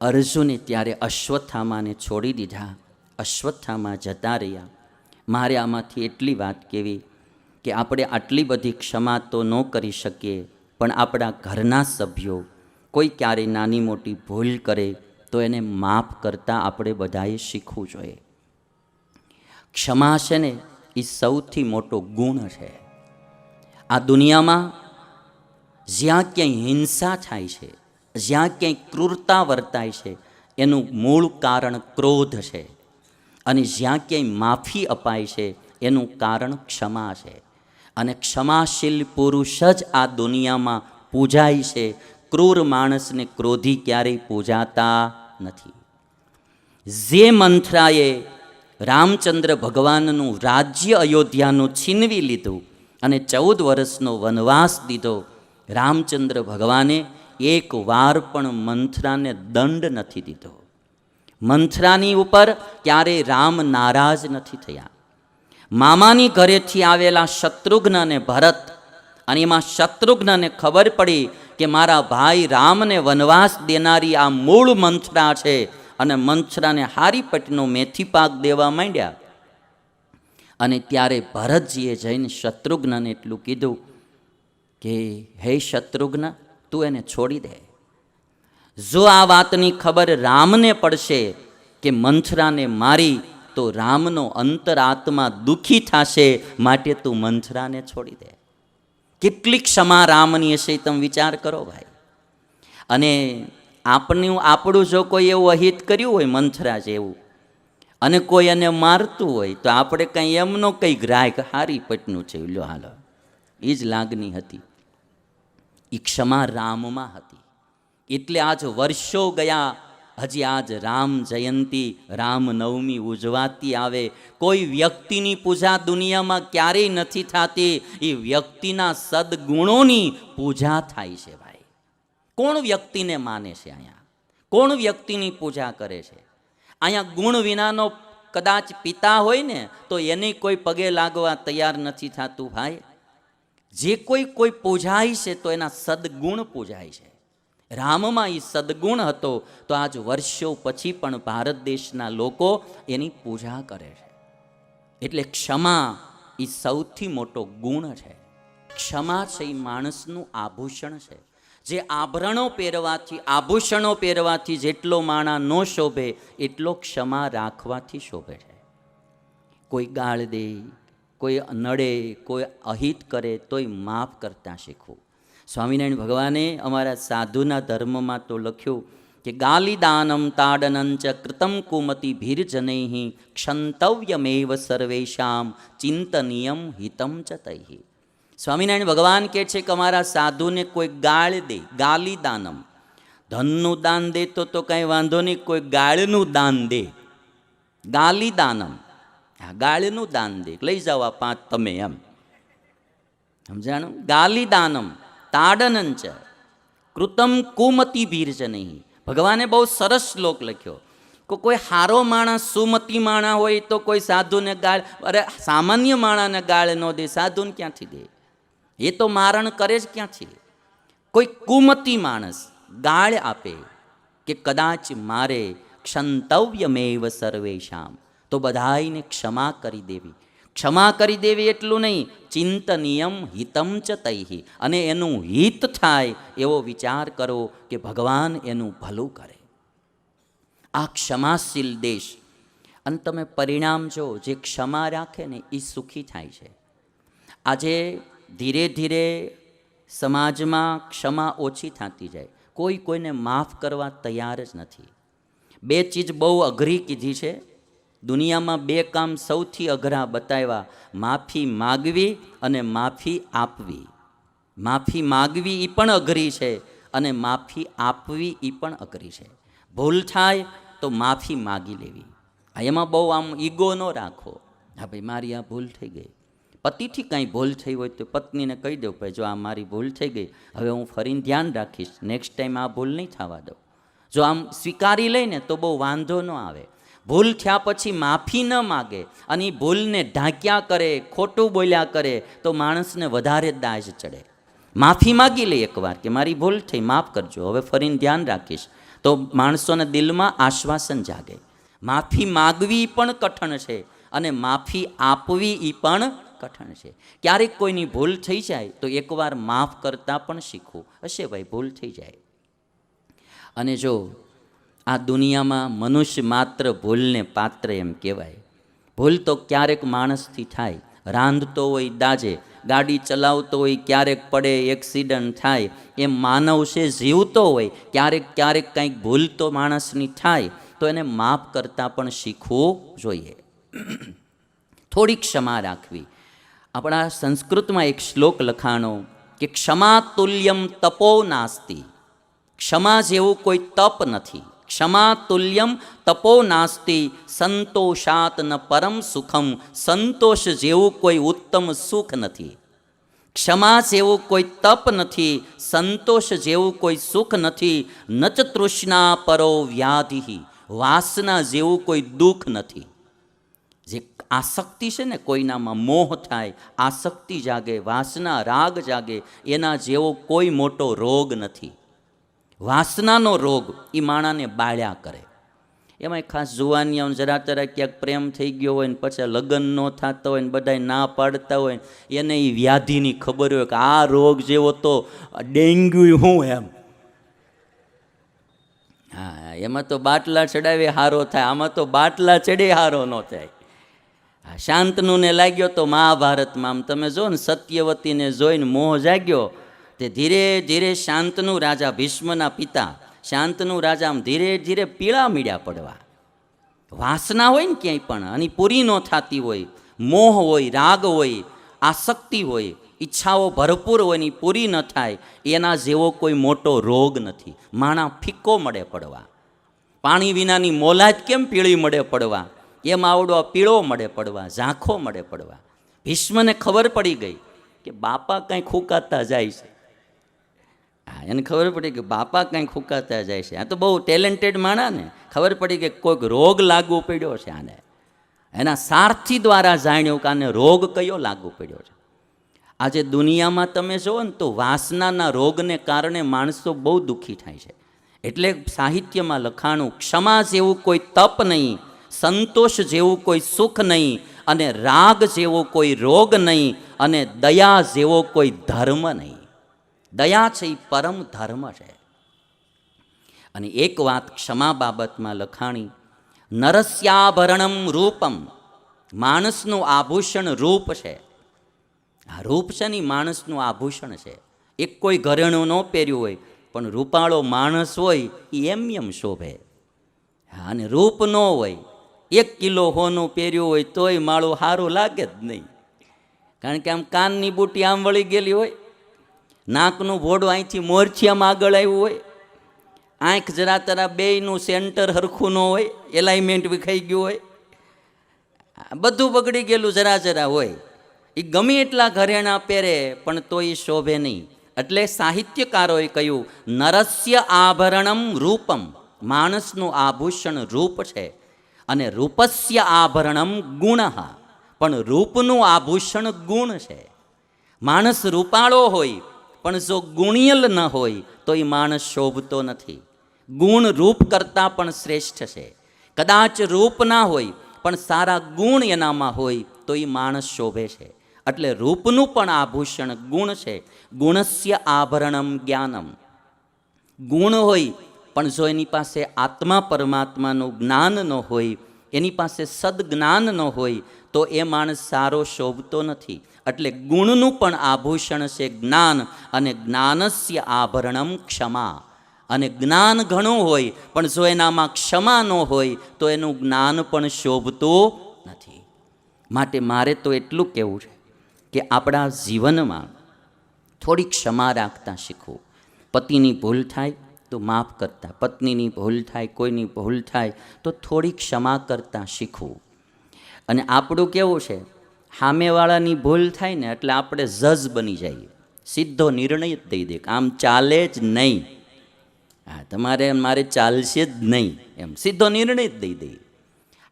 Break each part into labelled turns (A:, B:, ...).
A: અર્જુને ત્યારે અશ્વત્થામાને છોડી દીધા. અશ્વત્થામા જતા રહ્યા. મારે આમાંથી એટલી વાત કહેવી કે આપણે આટલી બધી ક્ષમા તો ન કરી શકીએ, પણ આપણા ઘરના સભ્યો કોઈ ક્યારે નાની મોટી ભૂલ કરે તો એને માફ કરતાં આપણે બધાએ શીખવું જોઈએ. ક્ષમા છે ને એ સૌથી મોટો ગુણ છે. આ દુનિયામાં જ્યાં ક્યાંય હિંસા થાય છે જ્યાં ક્યાંય ક્રૂરતા વર્તાય છે, એનું મૂળ કારણ ક્રોધ છે. અને જ્યાં ક્યાંય માફી અપાય છે, એનું કારણ ક્ષમા છે. અને ક્ષમાશીલ પુરુષ જ આ દુનિયામાં પૂજાય છે. ક્રૂર માણસને ક્રોધી ક્યારેય પૂજાતા નથી. જે મંથરાએ રામચંદ્ર ભગવાનનું રાજ્ય અયોધ્યાનું છીનવી લીધું અને ચૌદ વર્ષનો વનવાસ દીધો, રામચંદ્ર ભગવાને એક વાર પણ મંથરાને દંડ નથી દીધો. મંથરાની ઉપર ક્યારેય રામ નારાજ નથી થયા. મામાની ઘરેથી આવેલા શત્રુઘ્ન અને ભરત અને એમાં શત્રુઘ્નને ખબર પડી કે મારા ભાઈ રામને વનવાસ દેનારી આ મૂળ મંથરા છે અને મંથરાને હારી પટનો મેથી પાક દેવા માંડ્યા. અને ત્યારે ભરતજીએ જઈને શત્રુઘ્નને એટલું કીધું કે, હે શત્રુઘ્ન તું એને છોડી દે. જો આ વાતની ખબર રામને પડશે કે મંથરાને મારી, તો રામનો અંતરાત્મા દુઃખી થશે, માટે તું મંથરાને છોડી દે. કેટલી ક્ષમા રામની હશે તમે વિચાર કરો ભાઈ. અને આપણું આપણું જો કોઈ એવું અહિત કર્યું હોય મંથરા જેવું, અને કોઈ એને મારતું હોય, તો આપણે કંઈ એમનો કંઈ ગ્રાહક હારી પટનું છે, લ્યો હાલો. એ જ લાગણી હતી. એ ક્ષમા રામમાં હતી. એટલે આજ વર્ષો ગયા, હજી આજ રામ જયંતી રામનવમી ઉજવાતી આવે. કોઈ વ્યક્તિની પૂજા દુનિયામાં ક્યારેય નથી થતી, એ વ્યક્તિના સદગુણોની પૂજા થાય છે ભાઈ. કોણ વ્યક્તિને માને છે અહીંયા? કોણ વ્યક્તિની પૂજા કરે છે? અહીંયા ગુણ વિનાનો કદાચ પિતા હોય ને, તો એને કોઈ પગે લાગવા તૈયાર નથી થતું ભાઈ. જે કોઈ કોઈ પૂજાય છે તો એના સદગુણ પૂજાય છે. રામમાં એ સદગુણ હતો તો આજ વર્ષો પછી પણ ભારત દેશના લોકો એની પૂજા કરે છે. એટલે ક્ષમા એ સૌથી મોટો ગુણ છે. ક્ષમા છે એ માણસનું આભૂષણ છે. જે આભરણો પહેરવાથી, આભૂષણો પહેરવાથી જેટલો માણા ન શોભે, એટલો ક્ષમા રાખવાથી શોભે છે. કોઈ ગાળ દે કોઈ નડે, કોઈ અહિત કરે તોય માફ કરતાં શીખવું. સ્વામિનારાયણ ભગવાને અમારા સાધુના ધર્મમાં તો લખ્યું કે ગાલિદાનમ તાડનંચ કૃતમ કુમતિ ભીરજનૈ ક્ષંતવ્યમેવ સર્વેશામ ચિંતનીયમ હિતમ ચ તૈ. સ્વામિનારાયણ ભગવાન કહે છે કે અમારા સાધુને કોઈ ગાળ દે, ગાલિદાનમ. ધનનું દાન દે તો તો કાંઈ વાંધો નહીં, કોઈ ગાળનું દાન દે. ગાલિદાનમ. ગાળનું દાન દે. લઈ જાઓ આ પાંચ તમે એમ. સમજાણું? ગાલિદાનમ તાડનંચ કૃતમ કુમતી ભીરજ નહીં. ભગવાને બહુ સરસ શ્લોક લખ્યો. કે કોઈ હારો માણસ, સુમતી માણા હોય તો કોઈ સાધુને ગાળ, અરે સામાન્ય માણાને ગાળ ન દે, સાધુને ક્યાંથી દે? એ તો મારણ કરે જ ક્યાંથી? કોઈ કુમતી માણસ ગાળ આપે કે કદાચ મારે ક્ષંતવ્યમેવ સર્વેશામ તો બધાઈને ક્ષમા કરી દેવી. ક્ષમા કરી દેવી એટલું નહીં, ચિંતનિયમ હિતમ ચ તૈહિ. અને એનું હિત થાય એવો વિચાર કરો કે ભગવાન એનું ભલું કરે. આ ક્ષમાશીલ દેશ. અને તમે પરિણામ જો, જે ક્ષમા રાખે ને એ સુખી થાય છે. આજે ધીરે ધીરે સમાજમાં ક્ષમા ઓછી થતી જાય. કોઈ કોઈને માફ કરવા તૈયાર જ નથી. બે ચીજ બહુ અઘરી કીધી છે. દુનિયામાં બે કામ સૌથી અઘરા બતાવ્યા. માફી માગવી અને માફી આપવી. માફી માગવી એ પણ અઘરી છે અને માફી આપવી એ પણ અઘરી છે. ભૂલ થાય તો માફી માગી લેવી. એમાં બહુ આમ ઈગો ન રાખો. હા ભાઈ, મારી આ ભૂલ થઈ ગઈ. પતિથી કાંઈ ભૂલ થઈ હોય તો પત્નીને કહી દઉં, ભાઈ, જો આ મારી ભૂલ થઈ ગઈ, હવે હું ફરીને ધ્યાન રાખીશ. નેક્સ્ટ ટાઈમ આ ભૂલ નહીં થવા દઉં. જો આમ સ્વીકારી લઈને તો બહુ વાંધો ન આવે. ભૂલ થયા પછી માફી ન માગે અને એ ભૂલને ઢાંક્યા કરે, ખોટું બોલ્યા કરે, તો માણસને વધારે દાજ ચડે. માફી માગી લે એકવાર કે મારી ભૂલ થઈ, માફ કરજો. હવે ફરીને ધ્યાન રાખીશ. તો માણસોના દિલમાં આશ્વાસન જાગે. માફી માગવી પણ કઠણ છે અને માફી આપવી એ પણ કઠણ છે. ક્યારેક કોઈની ભૂલ થઈ જાય તો એકવાર માફ કરતાં પણ શીખવું. હશે ભાઈ, ભૂલ થઈ જાય. અને જો આ દુનિયામાં મનુષ્ય માત્ર ભૂલને પાત્ર એમ કહેવાય. ભૂલ તો ક્યારેક માણસથી થાય, રાંધતો હોય દાજે, ગાડી ચલાવતો હોય ક્યારેક પડે, એક્સિડન્ટ થાય એ માનવ છે જીવતો હોય, ક્યારેક ક્યારેક કંઈક ભૂલ તો માણસની થાય, તો એને માફ કરતાં પણ શીખવું જોઈએ. થોડી ક્ષમા રાખવી. આપણા સંસ્કૃતમાં એક શ્લોક લખાણો કે ક્ષમા તુલ્યમ તપો નાસ્તી. ક્ષમા જેવું કોઈ તપ નથી. ક્ષમા તુલ્યમ તપો નાસ્તી, સંતોષાત ન પરમ સુખમ, સંતોષ જેવું કોઈ ઉત્તમ સુખ નથી. ક્ષમા જેવું કોઈ તપ નથી, સંતોષ જેવું કોઈ સુખ નથી, નચ તૃષ્ણા પરો વ્યાધિ, વાસના જેવું કોઈ દુઃખ નથી. જે આસક્તિ છે ને કોઈનામાં મોહ થાય, આસક્તિ જાગે, વાસના રાગ જાગે, એના જેવો કોઈ મોટો રોગ નથી. વાસનાનો રોગ એ માણાને બાળ્યા કરે. એમાં ખાસ જુવાનીઓને જરા તરા ક્યાંક પ્રેમ થઈ ગયો હોય ને પછી લગ્ન ન થતા હોય ને બધાય ના પાડતા હોય ને એને એ વ્યાધિની ખબર હોય કે આ રોગ જેવો તો ડેન્ગ્યુ હું એમ. હા એમાં તો બાટલા ચડાવે હારો થાય આમાં તો બાટલા ચડે હારો ન થાય. હા, શાંતનુને લાગ્યો તો મહાભારતમાં આમ તમે જો ને સત્યવતીને જોઈને મોહ જાગ્યો તે ધીરે ધીરે શાંતનુ રાજા ભીષ્મના પિતા, શાંતનુ રાજા આમ ધીરે ધીરે પીળા મીડ્યા પડવા. વાસના હોય ને ક્યાંય પણ અને પૂરી ન થતી હોય, મોહ હોય, રાગ હોય, આસક્તિ હોય, ઈચ્છાઓ ભરપૂર હોય ને પૂરી ન થાય, એના જેવો કોઈ મોટો રોગ નથી. માણા ફિક્કો મળે પડવા. પાણી વિનાની મોલાજ કેમ પીળી મળે પડવા? એમ આવડો પીળો મળે પડવા? ઝાંખો મળે પડવા. ભીષ્મને ખબર પડી ગઈ કે બાપા કાંઈ ખૂંકાતા જાય છે. હા, એને ખબર પડી કે બાપા કાંઈ ખૂંકાતા જાય છે. આ તો બહુ ટેલેન્ટેડ માણા ને. ખબર પડી કે કોઈક રોગ લાગુ પડ્યો છે આને. એના સારથી દ્વારા જાણ્યું કે આને રોગ કયો લાગુ પડ્યો છે. આજે દુનિયામાં તમે જુઓ ને તો વાસનાના રોગને કારણે માણસો બહુ દુઃખી થાય છે. એટલે સાહિત્યમાં લખાણું, ક્ષમા જેવું કોઈ તપ નહીં, સંતોષ જેવું કોઈ સુખ નહીં, અને રાગ જેવો કોઈ રોગ નહીં, અને દયા જેવો કોઈ ધર્મ નહીં. દયા છે એ પરમ ધર્મ છે. અને એક વાત ક્ષમા બાબતમાં લખાણી, નરસ્યાભરણમ રૂપમ, માણસનું આભૂષણ રૂપ છે. આ રૂપ છે ને માણસનું આભૂષણ છે. એક કોઈ ઘરેણું ન પહેર્યું હોય, પણ રૂપાળો માણસ હોય એ એમ એમ શોભે. અને રૂપ ન હોય, એક કિલો હોનું પહેર્યું હોય, તોય માળું સારું લાગે જ નહીં. કારણ કે આમ કાનની બુટી આમ વળી ગયેલી હોય નાકનું ભોડું અહીંથી મોરછિયામાં આગળ આવ્યું હોય, આંખ જરા તરા બેયનું સેન્ટર હરખું ન હોય એલાઇમેન્ટ વિખાઈ ગયું હોય બધું બગડી ગયેલું જરા જરા હોય. એ ગમે એટલા ઘરેણા પહેરે, પણ તો એ શોભે નહીં. એટલે સાહિત્યકારોએ કહ્યું, નરસ્ય આભરણમ રૂપમ. માણસનું આભૂષણ રૂપ છે અને રૂપસ્ય આભરણમ ગુણ. પણ રૂપનું આભૂષણ ગુણ છે. માણસ રૂપાળો હોય પણ જો ગુણિયલ ન હોય, તો એ માણસ શોભતો નથી. ગુણ રૂપ કરતાં પણ શ્રેષ્ઠ છે. કદાચ રૂપ ના હોય, પણ સારા ગુણ એનામાં હોય, તો એ માણસ શોભે છે. એટલે રૂપનું પણ આભૂષણ ગુણ છે. ગુણસ્ય આભરણમ જ્ઞાનમ. ગુણ હોય, પણ જો એની પાસે આત્મા પરમાત્માનું જ્ઞાન ન હોય એની પાસે સદજ્ઞાન ન હોય તો એ માણસ સારો શોભતો નથી. એટલે ગુણનું પણ આભૂષણ છે જ્ઞાન અને જ્ઞાનસ્ય આભરણમ ક્ષમા. અને જ્ઞાન ઘણું હોય, પણ જો એનામાં ક્ષમા ન હોય, તો એનું જ્ઞાન પણ શોભતું નથી. માટે મારે તો એટલું કહેવું છે કે આપણા જીવનમાં થોડી ક્ષમા રાખતા શીખવું. પતિની ભૂલ થાય તો માફ કરતા, પત્નીની ભૂલ થાય, કોઈની ભૂલ થાય, તો થોડી ક્ષમા કરતાં શીખવું. અને આપણું કેવું છે, સામેવાળાની ભૂલ થાય ને એટલે આપણે જજ બની જઈએ. સીધો નિર્ણય જ દઈ દે આમ ચાલે જ નહીં. હા, તમારે મારે ચાલશે જ નહીં એમ. સીધો નિર્ણય જ દઈ દઈએ.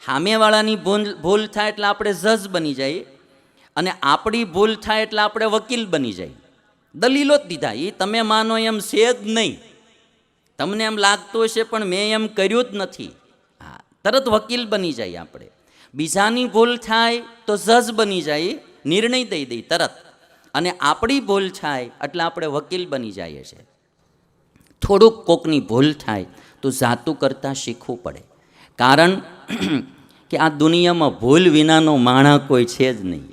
A: સામેવાળાની ભૂલ ભૂલ થાય એટલે આપણે જજ બની જઈએ. અને આપણી ભૂલ થાય એટલે આપણે વકીલ બની જાય દલીલો જ દીધા એ તમે માનો એમ છે જ નહીં. તમને એમ લાગતું હશે, પણ મેં એમ કર્યું જ નથી. હા, તરત વકીલ બની જાય આપણે. બીજાની ભૂલ થાય તો જજ બની જાય, નિર્ણય દઈ દઈ તરત. અને આપણી ભૂલ થાય એટલે આપણે વકીલ બની જઈએ છીએ થોડુંક કોકની ભૂલ થાય તો જાતું કરતાં શીખવું પડે. કારણ કે આ દુનિયામાં ભૂલ વિનાનો માણા કોઈ છે જ નહીં.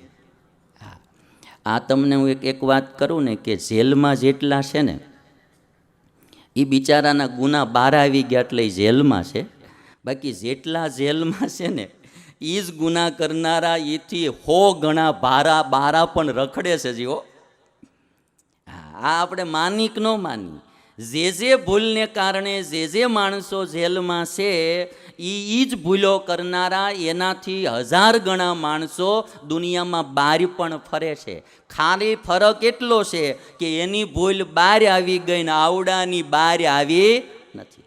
A: આ તમને હું એક એક વાત કરું ને કે જેલમાં જેટલા છે ને એ બિચારાના ગુના બહાર આવી ગયા એટલે જેલમાં છે. બાકી જેટલા જેલમાં છે ને એ જ ગુના કરનારા એથી હો ગણા બારા બારા પણ રખડે છે જીવો. આ આપણે માની કે ન માની જે જે ભૂલને કારણે, જે જે માણસો જેલમાં છે એ ઈ જ ભૂલો કરનારા એનાથી હજાર ગણા માણસો દુનિયામાં બહાર પણ ફરે છે. ખાલી ફરક એટલો છે કે એની ભૂલ બહાર આવી ગઈ ને આવડાની બહાર આવી નથી.